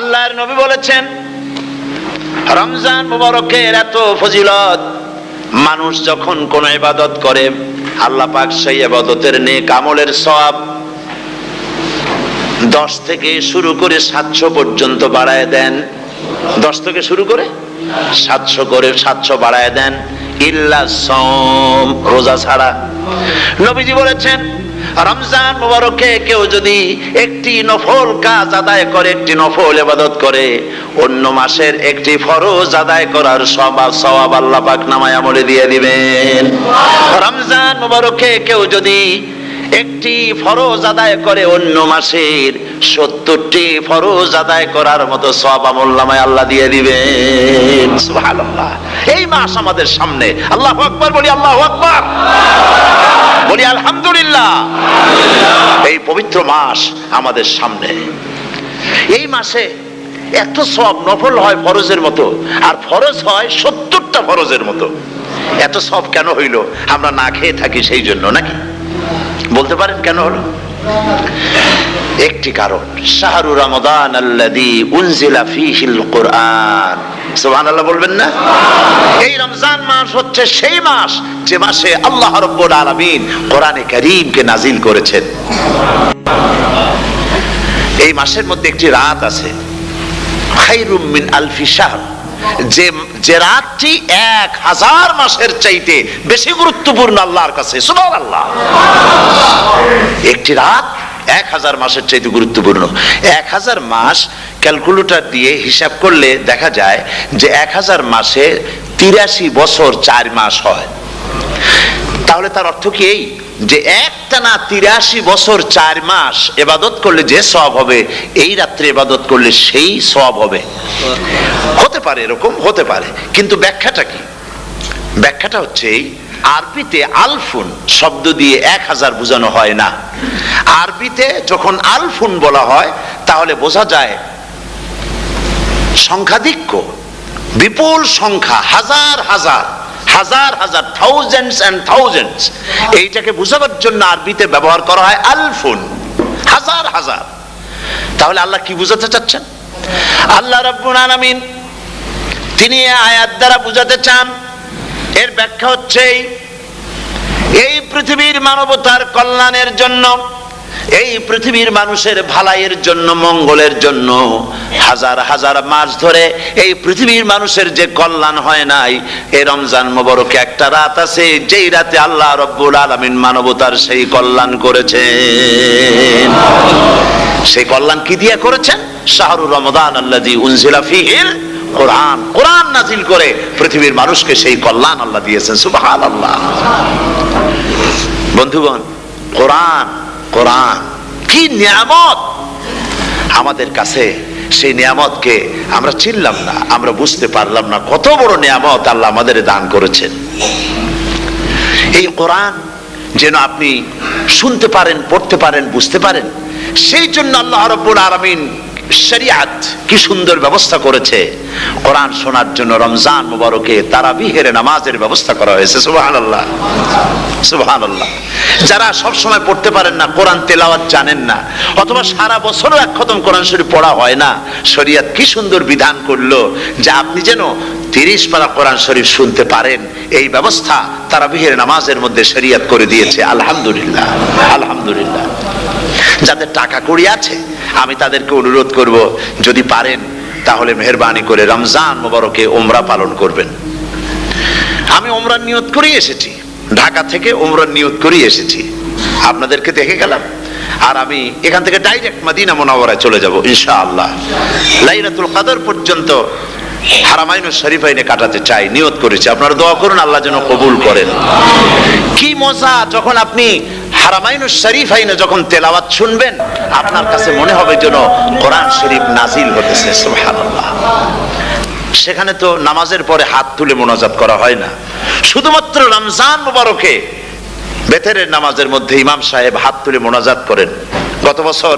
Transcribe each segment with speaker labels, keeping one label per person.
Speaker 1: আল্লাহর নবী বলেছেন, রমজান মুবারকের এত ফজিলত, মানুষ যখন কোন ইবাদত করে, আল্লাহ পাক সেই ইবাদতের নেক আমলের সওয়াব দশ থেকে শুরু করে সাতশো পর্যন্ত বাড়ায় দেন। দশ থেকে শুরু করে সাতশো করে, সাতশো বাড়ায় দেন। ইল্লা সম রোজা ছাড়া। নবীজি বলেছেন রমজান মুবারকে কেউ যদি একটি নফল কাজ আদায় করে একটি নফল এবাদত করে অন্য মাসের একটি ফরজ আদায় করার সবাব সবাব আল্লাহ পাক নামায় আমলে দিয়ে দিবেন। রমজান মুবারকে কেউ যদি একটি ফরজ আদায় করে অন্য মাসের, সত্তরটি ফরজ আদায় করার মতো সব আমল্লামায় আল্লাহ দিয়ে সুবহানাল্লাহ। এই মাস আমাদের সামনে। আল্লাহ আকবার, বলি আল্লাহ আকবার। বলি আলহামদুলিল্লাহ। এই পবিত্র মাস আমাদের সামনে। এই মাসে এত সব নফল হয় ফরজের মতো, আর ফরজ হয় সত্তরটা ফরজের মতো। এত সব কেন হইল? আমরা না খেয়ে থাকি সেই জন্য, নাকি? বলতে পারেন কেন হলো? একটি কারণ, শাহরু রমাদান আল্লাদি উনজিলা ফিহিল কোরআন। বলবেন না? এই রমজান মাস হচ্ছে সেই মাস, যে মাসে আল্লাহ আলামিন কোরআনে কারীমকে নাজিল করেছেন। এই মাসের মধ্যে একটি রাত আছে, খাইরুম মিন আলফি শাহর। যে যে রাতটি এক হাজার মাসের চাইতে বেশি গুরুত্বপূর্ণ আল্লাহর কাছে সুবহান আল্লাহ একটি রাত এক হাজার মাসের চাইতে গুরুত্বপূর্ণ। এক হাজার মাস ক্যালকুলেটর দিয়ে হিসাব করলে দেখা যায় যে এক হাজার মাসে তিরাশি বছর চার মাস হয়। তাহলে তার অর্থ কি এই? যে একটানা তিরাশি বছর চার মাস এবাদত করলে যে সব হবে, এই রাত্রে এবাদত করলে সেই সব হবে। হতে পারে, এরকম হতে পারে। কিন্তু ব্যাখ্যাটা কি? ব্যাখ্যাটা হচ্ছে এই, আরবিতে আলফুন শব্দ দিয়ে এক হাজার বোঝানো হয় না। আরবিতে যখন আলফুন বলা হয়, তাহলে বোঝা যায় সংখ্যাধিক্য, বিপুল সংখ্যা, হাজার হাজার। হাজার হাজার থাউজেন্ডস অ্যান্ড থাউজেন্ডস এইটাকে বোঝাবার জন্য আরবিতে ব্যবহার করা হয় আলফুন। হাজার হাজার। তাহলে আল্লাহ কি বুঝাতে চাচ্ছেন? আল্লাহ রব্বুল আলামিন তিনি আয়াত দ্বারা বুঝাতে চান। এর ব্যাখ্যা হচ্ছে এই পৃথিবীর মানবতার কল্যাণের জন্য এই পৃথিবীর মানুষের ভালাইয়ের জন্য, মঙ্গলের জন্য হাজার হাজার মাস ধরে এই পৃথিবীর মানুষের যে কল্যাণ হয় নাই, এই রমজান মোবারকে একটা রাত আছে, যেই রাতে আল্লাহ রব্বুল আলামিন মানবতার সেই কল্যাণ করেছেন। সেই কল্যাণ কি দিয়ে করেছেন? শাহরুর রমদান আল্লাযী উনজিলা ফীহিল কোরআন। কোরআন নাজিল করে পৃথিবীর মানুষকে সেই কল্যাণ আল্লাহ দিয়েছেন, সুবহানাল্লাহ। বন্ধুগণ, কোরআন কোরআন। কি নিয়ামত? আমাদের কাছে সেই নিয়ামতকে আমরা চিনলাম না, আমরা বুঝতে পারলাম না কত বড় নিয়ামত আল্লাহ আমাদের দান করেছেন। এই কোরআন যেন আপনি শুনতে পারেন, পড়তে পারেন, বুঝতে পারেন, সেই জন্য আল্লাহ রব্বুল আলামিন শরিয়াত কি সুন্দর ব্যবস্থা করেছে। কোরআন শোনার জন্য রমজান মুবারকে তারাবিহের নামাজের ব্যবস্থা করা হয়েছে, সুবহানাল্লাহ। সুবহানাল্লাহ। যারা সব সময় পড়তে পারেন না, কোরআন তেলাওয়াত জানেন না, অথবা সারা বছরও এক খতম কোরআন শরীফ পড়া হয় না, শরিয়াত কি সুন্দর বিধান করল যে আপনি যেন তিরিশ পারা কোরআন শরীফ শুনতে পারেন। এই ব্যবস্থা তারাবিহের নামাজের মধ্যে শরিয়াত করে দিয়েছে। আলহামদুলিল্লাহ। আলহামদুলিল্লাহ। যাদের টাকা কড়ি আছে, আমি তাদেরকে অনুরোধ করব, যদি পারেন, তাহলে মেহরবানি করে রমজান মোবারকে ওমরা পালন করবেন। আমি ওমরার নিয়ত করেই এসেছি। ঢাকা থেকে ওমরার নিয়ত করেই এসেছি। আপনাদেরকে দেখে গেলাম। আর আমি এখান থেকে ডাইরেক্ট মাদিনা মোনাওয়ারায় চলে যাব, ইনশাআল্লাহ। লাইলাতুল কাদর পর্যন্ত হারামাইনুল শরীফাইনে কাটাতে চাই, নিয়ত করেছি। আপনারা দোয়া করুন, আল্লাহ যেন কবুল করেন। কি মজা, যখন আপনি হারামাইনুল শরীফাইনে যখন তেলাওয়াত শুনবেন, আপনার কাছে মনে হবে যেন কোরআন শরীফ নাজিল হতেছে, সুবহানাল্লাহ। সেখানে তো নামাজের পরে হাত তুলে মোনাজাত করা হয় না। শুধুমাত্র রমজান মুবারকে বেতেরের নামাজের মধ্যে ইমাম সাহেব হাত তুলে মোনাজাত করেন। গত বছর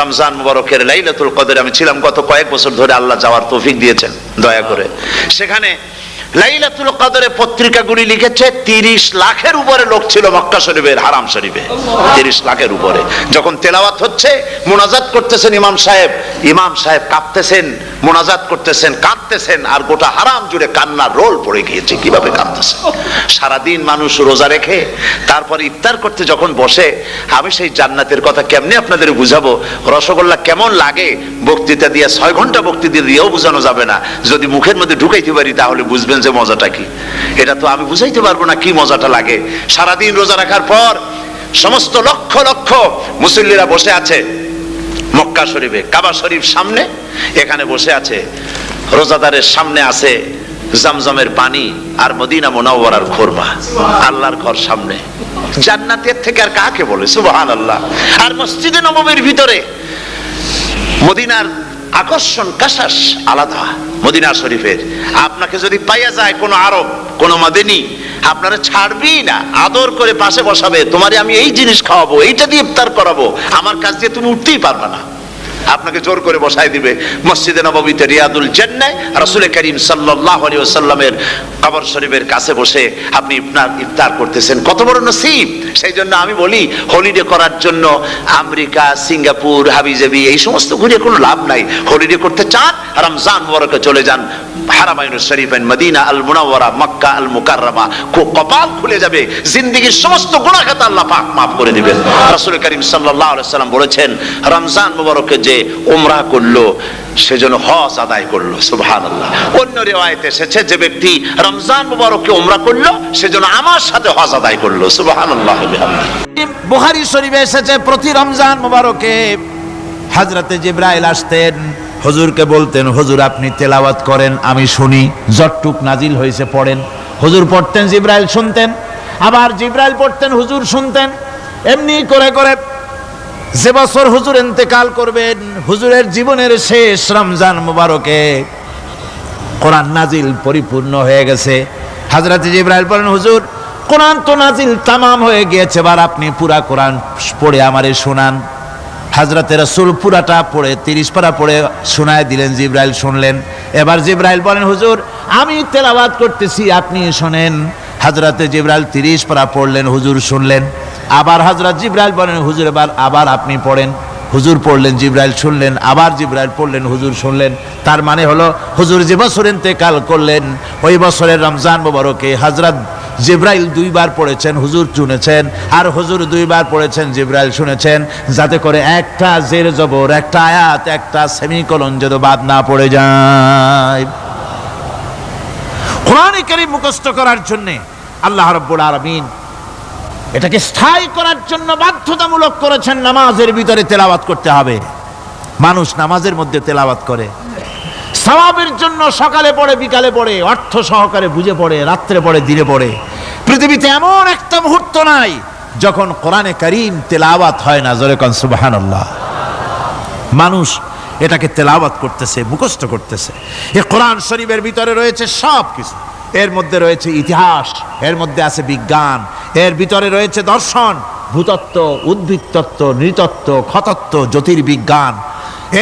Speaker 1: রমজান মুবারকের লাইলাতুল কদরে আমি ছিলাম, গত কয়েক বছর ধরে আল্লাহ যাওয়ার তৌফিক দিয়েছেন, দয়া করে। সেখানে লাইলাতুল কদরে পত্রিকাগুলি লিখেছে তিরিশ লাখের উপরে লোক ছিল মক্কা শরীফের হারাম শরীফে। তিরিশ লাখের উপরে। যখন তেলাওয়াত হচ্ছে মোনাজাত করতেছেন ইমাম সাহেব ইমাম সাহেব কাঁপতেছেন মোনাজাত করতেছেন কাঁদতেছেন আর গোটা হারাম জুড়ে কান্নার রোল পড়ে গিয়েছে কীভাবে কাঁদতেছে সারাদিন মানুষ রোজা রেখে তারপর ইফতার করতে যখন বসে আমি সেই জান্নাতের কথা কেমনে আপনাদের বুঝাবো? রসগোল্লা কেমন লাগে? বক্তৃতা দিয়ে ছয় ঘণ্টা বক্তৃতা দিয়েও বোঝানো যাবে না। যদি মুখের মধ্যে ঢুকাইতে পারি, তাহলে বুঝবেন যে মজাটা কি। এটা তো আমি বুঝাইতে পারব না কি মজাটা লাগে। সারাদিন রোজা রাখার পর সমস্ত লক্ষ লক্ষ মুসল্লিরা বসে আছে মক্কা শরীফে, কাবা শরীফ সামনে, এখানে বসে আছে। রোজাদারের সামনে আছে জামজামের পানি আর মদিনা মোনাওয়ারার খোরমা, আল্লাহর ঘর সামনে। জান্নাতের থেকে আর কাকে বলে? সুবহান আল্লাহ আর মসজিদে নবমীর ভিতরে মদিনার আকর্ষণ কাশাস আলাদা, মদিনা শরীফের। আপনাকে যদি পাইয়া যায় কোনো আরব, কোনো মাদিনী, আপনারা ছাড়বি না। আদর করে পাশে বসাবে, তোমারে আমি এই জিনিস খাওয়াবো, এইটা দিয়ে ইফতার করাবো। আমার কাছ দিয়ে তুমি উঠতেই পারবে না। আপনাকে জোর করে বসাই দিবে। মসজিদে নবমীতে রিয়াদুল চেন্নাই রসুল করিম সাল্লাহ আলিয়াল্লামের কবর শরীফের কাছে বসে আপনি আপনার ইফতার করতেছেন। কত বড় নসিব! সেই জন্য আমি বলি হলিডে করার জন্য আমেরিকা, সিঙ্গাপুর, হাবিজাবি, এই সমস্ত ঘুরে কোনো লাভ নাই। হলিডে করতে চান, রমজান বরকে চলে যান। হারামাইন শরীফেন মদিনা আল মুনাওয়ারা মক্কা আল মুকাররমা কপাল খুলে যাবে, জিন্দেগীর সমস্ত গুনাহ খাতা আল্লাহ পাক মাফ করে দিবেন। রাসূল করিম সাল্লাল্লাহু আলাইহি সাল্লাম বলেছেন, রমজান মুবারকে যে উমরা করল সেজন্য হজ আদায় করল, সুবহানাল্লাহ। অন্য রিওয়ায়েতে এসেছে, যে ব্যক্তি রমজান মুবারকে উমরা করল সেজন্য আমার সাথে হজ আদায় করল, সুবহানাল্লাহ
Speaker 2: বুহারি শরীফে এসেছে, প্রতি রমজান মোবারকে হাজরাতে জিব্রাইল আসতেন। হুজুরকে বলতেন, হুজুর, আপনি তেলাওয়াত করেন, আমি শুনি। জটটুক নাজিল হয়েছে, পড়েন। হুজুর পড়তেন, জিব্রাইল শুনতেন। আবার জিব্রাইল পড়তেন, হুজুর শুনতেন। এমনি করে করে যে বছর হুজুর ইন্তেকাল করবেন, হুজুরের জীবনের শেষ রমজান মোবারকে কোরআন নাজিল পরিপূর্ণ হয়ে গেছে। হাজরাতে জিব্রাইল বলেন, হুজুর, কোরআন তো নাজিল তামাম হয়ে গিয়েছে, এবার আপনি পুরা কোরআন পড়ে আমারে শোনান। হাজরাতে রসুল পুরাটা পড়ে, তিরিশ পারা পড়ে শোনায় দিলেন, জিব্রাইল শুনলেন। এবার জিব্রাইল বলেন, হুজুর, আমি তেলাওয়াত করতেছি, আপনি শোনেন। হাজরাতে জিব্রাইল তিরিশ পারা পড়লেন, হুজুর শুনলেন। আবার হাজরাত জিব্রাইল বলেন, হুজুর, এবার আবার আপনি পড়েন। হুজুর পড়লেন, জিব্রাইল শুনলেন। আবার জিব্রাইল পড়লেন, হুজুর শুনলেন। তার মানে হলো, হুজুর যে বছর ইন্তেকাল করলেন, ওই বছরের রমজান মোবারকে হজরত জিব্রাইল দুইবার পড়েছেন, হুজুর শুনেছেন, আর হুজুর দুইবার পড়েছেন, জিব্রাইল শুনেছেন, যাতে করে একটা জের জবর, একটা আয়াত, একটা সেমিকলন যেন বাদ না পড়ে যায়। কোরআন কারীম মুখস্থ করার জন্য আল্লাহ রব্বুল আলামিন এটাকে স্থায়ী করার জন্য বাধ্যতামূলক করেছেন, নামাজের ভিতরে তেলাওয়াত করতে হবে। মানুষ নামাজের মধ্যে তেলাওয়াত করে। সওয়াবের জন্য সকালে পড়ে, বিকালে পড়ে, অর্থ সহকারে বুঝে পড়ে, রাত্রে পড়ে, দিনে পড়ে। পৃথিবীতে এমন একটা মুহূর্ত নাই যখন কোরআনে করিম তেলাওয়াত হয় না, জোরে কন সুবহানাল্লাহ। মানুষ এটাকে তেলাওয়াত করতেছে, মুখস্থ করতেছে। এ কোরআন শরীফের ভিতরে রয়েছে সব কিছু এর মধ্যে রয়েছে ইতিহাস, এর মধ্যে আছে বিজ্ঞান, এর ভিতরে রয়েছে দর্শন, ভূতত্ত্ব, উদ্ভিদতত্ত্ব, নৃতত্ত্ব খতত্ত্ব জ্যোতির্বিজ্ঞান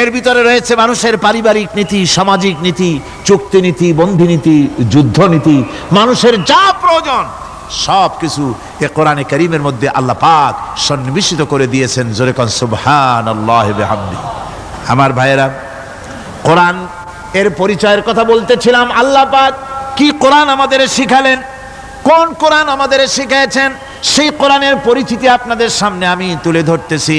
Speaker 2: এর ভিতরে রয়েছে মানুষের পারিবারিক নীতি, সামাজিক নীতি, চুক্তি নীতি, বন্ধি নীতি, যুদ্ধ নীতি, মানুষের যা প্রয়োজন সব কিছু এ কোরআনে করিমের মধ্যে আল্লাহ পাক সন্নিবেশিত করে দিয়েছেন। জোরে কন সুবহান আল্লাহ আমার ভাইয়েরা, কোরআন এর পরিচয়ের কথা বলতেছিলাম, আল্লাহ পাক কি কোরআন আমাদের শিখালেন, কোন কোরআন আমাদের শিখিয়েছেন, সেই কোরআনের পরিচিতি আপনাদের সামনে আমি তুলে ধরতেছি।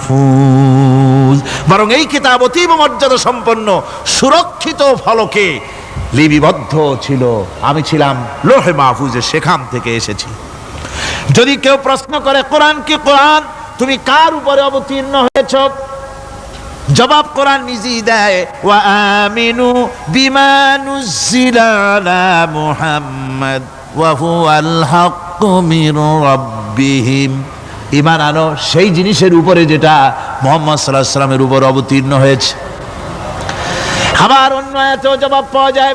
Speaker 2: মাহফুজ। বরং এই কিতাব অতীব মর্যাদা সম্পন্ন, সুরক্ষিত ফলকে লিপিবদ্ধ ছিল। আমি ছিলাম লোহে মাহফুজে সেখান থেকে এসেছি। যদি কেউ প্রশ্ন করে, কোরআন কি কোরআন? তুমি কার উপরে অবতীর্ণ হয়েছ? জবাব কোরআন নিজেই দেয়, ওয়া আমিনু বিমা নুজিলা আলা মুহাম্মদ, ওয়া হুয়াল হাক্কু মির রাব্বিহিম। ঈমান আনো, সেই জিনিসের উপরে যেটা মোহাম্মদ সাল্লাহ সাল্লামের উপর অবতীর্ণ হয়েছে। আবার অন্য এত জবাব পাওয়া যায়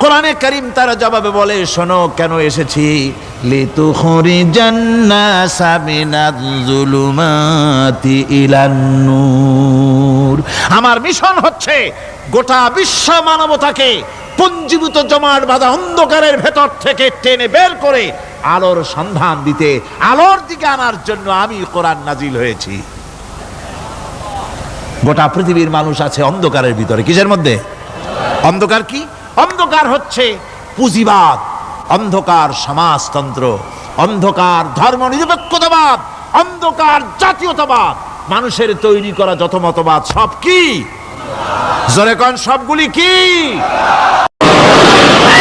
Speaker 2: কোরআনে করিম তার জবাবে বলে, শোনো, কেন এসেছি? লিতুখরিজান নাসা মিনাজ জুলুমাতি ইলান নূর। আমার মিশন হচ্ছে গোটা বিশ্ব মানবতাকে পঞ্জীভূত জমাট বাঁধা অন্ধকারের ভেতর থেকে টেনে বের করে আলোর সন্ধান দিতে, আলোর দিকে আনার জন্য আমি কোরআন নাজিল হয়েছি। গোটা পৃথিবীর মানুষ আছে অন্ধকারের ভিতরে। কিসের মধ্যে? অন্ধকার কি? অন্ধকার হচ্ছে পুঁজিবাদ, অন্ধকার সমাজতন্ত্র, অন্ধকার ধর্ম নিরপেক্ষতাবাদ, অন্ধকার জাতীয়তাবাদ। মানুষের তৈরি করা যত মতবাদ, সব কি? জোরে কন, সবগুলি কি?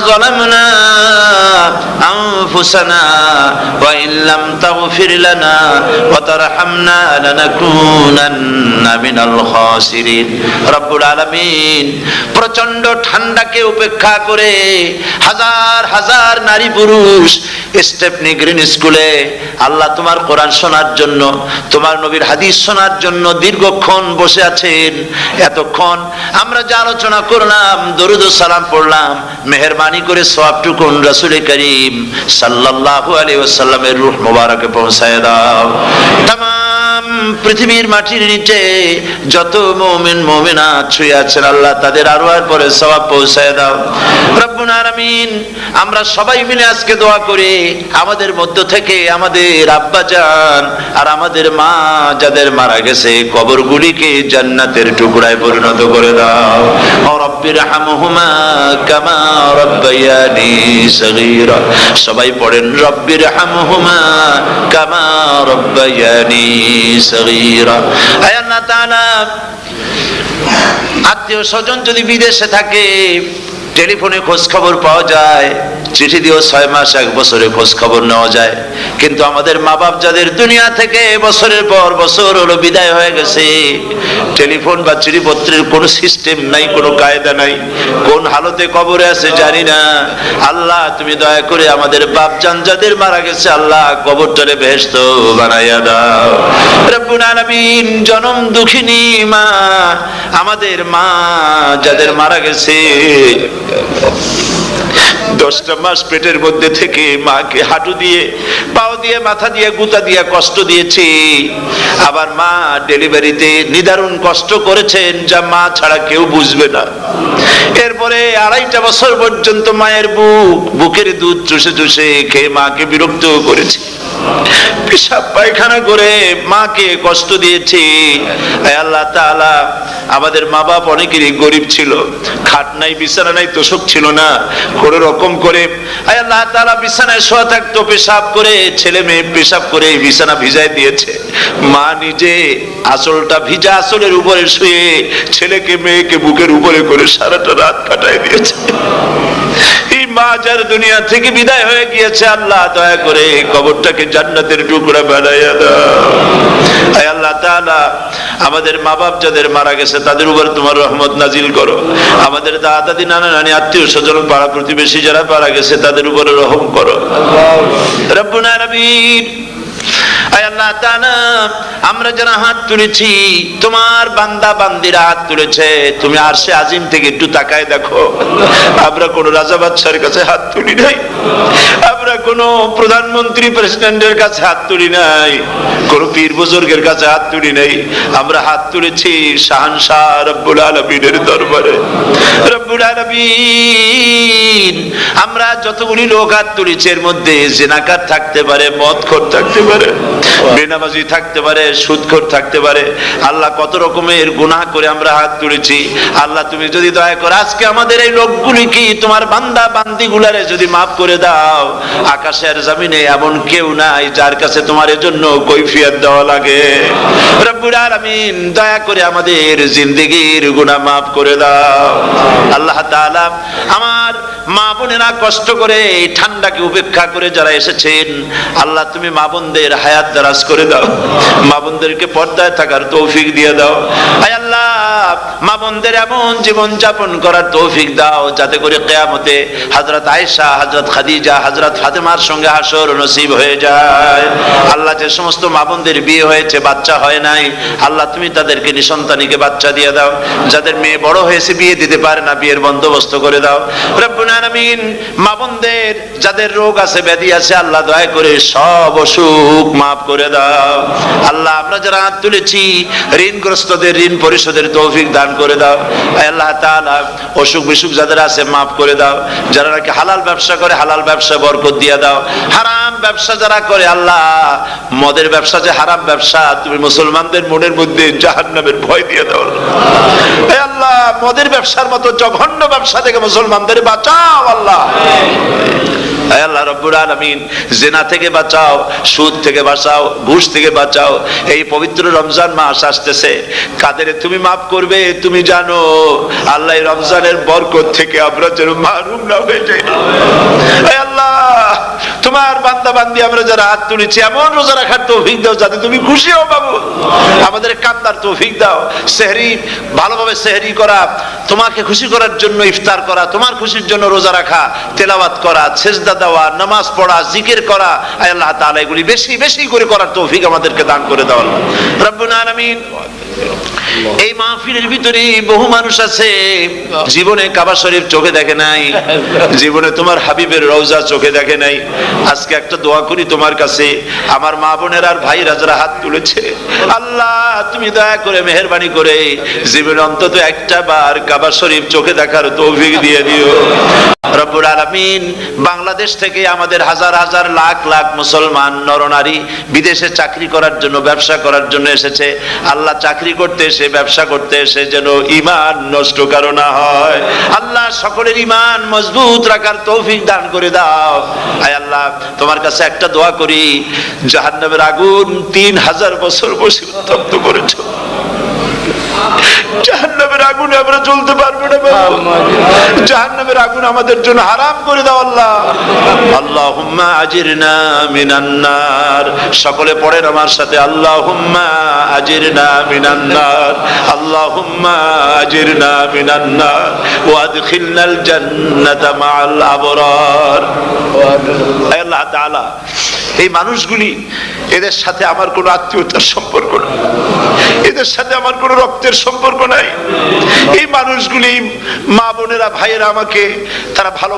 Speaker 3: ظلمنا أنفسنا وإن لم تغفر لنا وترحمنا لنكونن من الخاسرين رب العالمين প্রচন্ড ঠান্ডাকে উপেক্ষা করে হাজার হাজার নারী পুরুষ স্টেপনি গ্রিন স্কুলে আল্লাহ তোমার কোরআন শোনার জন্য তোমার নবীর হাদিস শোনার জন্য দীর্ঘক্ষণ বসে আছেন এতক্ষণ আমরা যে আলোচনা করলাম দরুদ ও সালাম পড়লাম মেহরবানি করে সবটুকুন রাসুল করিম সাল্লাহ আলী ওসাল্লামের রুহ মুবারকে পৌঁছায় দাও। তাম পৃথিবীর মাটির নিচে যত মুমিন মুমিনা ছুঁয়ে আছেন, আল্লাহ তাদের আরোয়ার পরে সবাব পৌঁছায় দাও। রব্বুল আমরা সবাই মিলে আজকে দোয়া করি, আমাদের মধ্য থেকে আমাদের আব্বা জান আর আমাদের মা যাদের মারা গেছে, কবরগুলিকে জান্নাতের টুকরায় পরিণত করে দাও। রব্বির হামহুমা কামা রব্বায়ানি সগীরা। সবাই পড়েন রব্বির হামহুমা কামা রব্বায়ানি সগীরা আয় আল্লাহ তাআলা আত্মীয় স্বজন যদি বিদেশে থাকে টেলিফোনে খোঁজ খবর পাওয়া যায়, চিঠি দিয়েও ছয় মাস, এক বছরে খোঁজ খবর নেওয়া যায়। কিন্তু আমাদের মা বাপ যাদের দুনিয়া থেকে বছরের পর বছর হলো বিদায় হয়ে গেছে, টেলিফোন বা চিঠিপত্রের কোনো সিস্টেম নাই, কোনো কায়দা নাই। কোন হালতে কবরে আছে জানি না। আল্লাহ, তুমি দয়া করে আমাদের বাপ যান যাদের মারা গেছে, আল্লাহ কবরটারে বেহেস্ত বানাইয়া দাও। রব্বুল জনম দুঃখিনী মা, আমাদের মা যাদের মারা গেছে দশটা মাস পেটের মধ্যে থেকে মাকে হাঁটু দিয়ে, পাও দিয়ে, মাথা দিয়ে, গুতা দিয়ে কষ্ট দিয়েছি। আবার মা ডেলিভারিতে নিদারুণ কষ্ট করেছেন যা মা ছাড়া কেউ বুঝবে না। এরপরে আড়াইটা বছর পর্যন্ত মায়ের বুক, বুকের দুধ চুষে চুষে খেয়ে মাকে বিরক্ত করেছে। পেশাব পায়খানা করে মাকে কষ্ট দিয়েছি। আল্লাহ তাআলা, আমাদের মা বাপ অনেকেরই গরিব ছিল। খাট নাই, বিছানা নাই, তোষক ছিল না। কোনো রকম করে আয় আল্লাহ বিছানায় শোয়া থাকতো, পেশাব করে, ছেলে মেয়ে পেশাব করে বিছানা ভিজায় দিয়েছে। মা নিজে আসলটা ভিজা আসলের উপরে শুয়ে ছেলেকে, মেয়েকে বুকের উপরে করে সারাটা রাত কাটায় দিয়েছে। যার দুনিয়া থেকে বিদায় হয়ে গিয়েছে আল্লাহ দয়া করে কবরটাকে জান্নাতের টুকরা বানাইয়া দাও। আল্লাহ তাআলা আমাদের মা বাপ যাদের মারা গেছে তাদের উপর তোমার রহমত নাজিল করো। আমাদের দাদা দাদি নানা নানি আত্মীয় স্বজন পাড়া প্রতিবেশী যারা মারা গেছে তাদের উপরে রহম করো। রব্বুনা আলামিন আল্লাহ আমরা যারা হাত তুলেছি, তোমার বান্দা বান্দিরা হাত তুলেছে, তুমি আরশে আজিম থেকে একটু তাকায় দেখো। আমরা কোন রাজা বাদশার কাছে হাত তুলি নাই। আমরা কোন প্রধানমন্ত্রী প্রেসিডেন্টের কাছে হাত তুলি নাই। কোন পীর বুজুর্গের কাছে হাত তুলি নাই। আমরা হাত তুলেছি শাহানশাহ রব্বুল আলামিনের দরবারে। রব্বুল আলামিন, আমরা যতগুলি লোক হাত তুলেছি, এর মধ্যে জেনাকার থাকতে পারে, মদখোর থাকতে পারে, বেনামাজি থাকতে পারে, সুদখোর থাকতে পারে। আল্লাহ কত রকমের গুনাহ করে আমরা হাত তুলেছি। আল্লাহ তুমি যদি দয়া করো, আজকে আমাদের এই লোকগুলি কি তোমার বান্দা বান্দি গুলারে যদি মাফ করে দাও আকাশের জমিনে এমন কেউ নাই যার কাছে তোমার জন্য কৈফিয়ত দেওয়া লাগে। রব্বুল আলামিন, দয়া করে আমাদের জিন্দেগির গুনাহ মাফ করে দাও। আল্লাহ তাআলা আমার মা বোনেরা কষ্ট করে এই ঠান্ডাকে উপেক্ষা করে যারা এসেছেন, আল্লাহ তুমি মা বোনদের হায়াত দারাজ করে দাও। মা বোনদেরকে পর্দায় থাকার তৌফিক দিয়ে দাও। আয় আল্লাহ, মা বোনদের এমন জীবন যাপন করার তৌফিক দাও, যাতে করে কেয়ামতে হযরত আয়েশা, হযরত খাদিজা, হযরত ফাতেমার সঙ্গে হাসর নসিব হয়ে যায়। আল্লাহ যে সমস্ত মা বোনদের বিয়ে হয়েছে, বাচ্চা হয় নাই, আল্লাহ তুমি তাদেরকে নিসন্তানীকে বাচ্চা দিয়ে দাও। যাদের মেয়ে বড় হয়েছে, বিয়ে দিতে পারে না, বিয়ের বন্দোবস্ত করে দাও। রব্বুল আলামিন মা বোনদের যাদের রোগ আছে, ব্যাধি আছে, আল্লাহ দয়া করে সব অসুখ মাফ করে দাও। আল্লাহ, আমরা যারা হাত তুলেছি, ঋণগ্রস্তদের, ঋণ পরিশোধের তৌফিক দান করে দাও। আল্লাহ তাআলা অসুখ বিসুখ যাদের আছে, মাফ করে দাও। যারা নাকি হালাল ব্যবসা করে, হালাল ব্যবসা বরকত দিয়ে দাও। হারাম ব্যবসা যারা করে, আল্লাহ, মদের ব্যবসা যে হারাম ব্যবসা, তুমি মুসলমানদের মনের মধ্যে জাহান্নামের ভয় দিয়ে দাও। আল্লাহ, মদের ব্যবসার মতো জঘন্য ব্যবসা থেকে মুসলমানদের বাঁচাও আল্লাহ। আল্লাহ আলামিন, জেনা থেকে বাঁচাও, সুদ থেকে বাঁচাও, ঘুষ থেকে বাঁচাও। এই পবিত্র রমজান মাস আসতেছে। কাদের তুমি মাফ করবে, তুমি জানো, আল্লাহ রমজানের বরকত থেকে আমরা যেন মাহরুম না হয়ে যাই। আল্লাহ তোমার বান্দা বান্দি আমরা যারা হাত তুলেছি, এমন রোজা রাখার তৌফিক দাও যাতে তুমি খুশি হও বাবু আমাদের কান্দার তৌফিক দাও। সেহরি, ভালোভাবে সেহরি করা, তোমাকে খুশি করার জন্য ইফতার করা, তোমার খুশির জন্য রোজা রাখা, তেলাওয়াত করা, সেজদা দেওয়া, নামাজ পড়া, জিকির করা আল্লাহ তাআলা এগুলি বেশি বেশি করে করার তৌফিক আমাদেরকে দান করে দাও রব্বুল আলামিন। এই মাহফিলের ভিতরে বহু মানুষ আছে। জীবনে কাবা শরীফ চোখে দেখে নাই। জীবনে তোমার হাবিবের রওজা চোখে দেখে নাই। আজকে একটা দোয়া করি তোমার কাছে। আমার মা বোনের আর ভাই রাজারা হাত তুলেছে, আল্লাহ তুমি দয়া করে মেহরবানি করে জীবনে অন্তত একটা বার কাবা শরীফ চোখে দেখার তৌফিক দিয়ে দিও। রব্বুল আলামিন, বাংলাদেশ থেকে আমাদের হাজার হাজার লাখ লাখ মুসলমান নরনারী বিদেশে চাকরি করার জন্য, ব্যবসা করার জন্য এসেছে। আল্লাহ চাকরি করতে এসে ব্যবসা করতে এসে যেন ইমান নষ্ট কারও না হয়। আল্লাহ সকলের ইমান মজবুত রাখার তৌফিক দান করে দাও। আয় আল্লাহ, তোমার কাছে একটা দোয়া করি, জাহান্নামের আগুন তিন হাজার বছর বসে উত্তপ্ত করেছ। জাহান্নামের
Speaker 1: আগুনে আমরা চলতে পারব না জাহান্নামের আগুন আমাদের জন্য হারাম করে দাও আল্লাহ। আল্লাহুম্মা আজিরনা মিনান নার। সকলে পড়েন আমার সাথে আল্লাহুম্মা আজিরনা মিনান নার। আল্লাহুম্মা আজিরনা মিনান নার। ওয়া আদখিলনাল জান্নাতা মাআল আবরার। আল্লাহ তাআলা এই মানুষগুলি এদের সাথে আমার কোনো আত্মীয়তার সম্পর্ক নেই। এদের সাথে আমার কোনো রক্তের সম্পর্ক নাই। এই মানুষগুলি মা বোনেরা ভাইয়েরা আমাকে তারা ভালো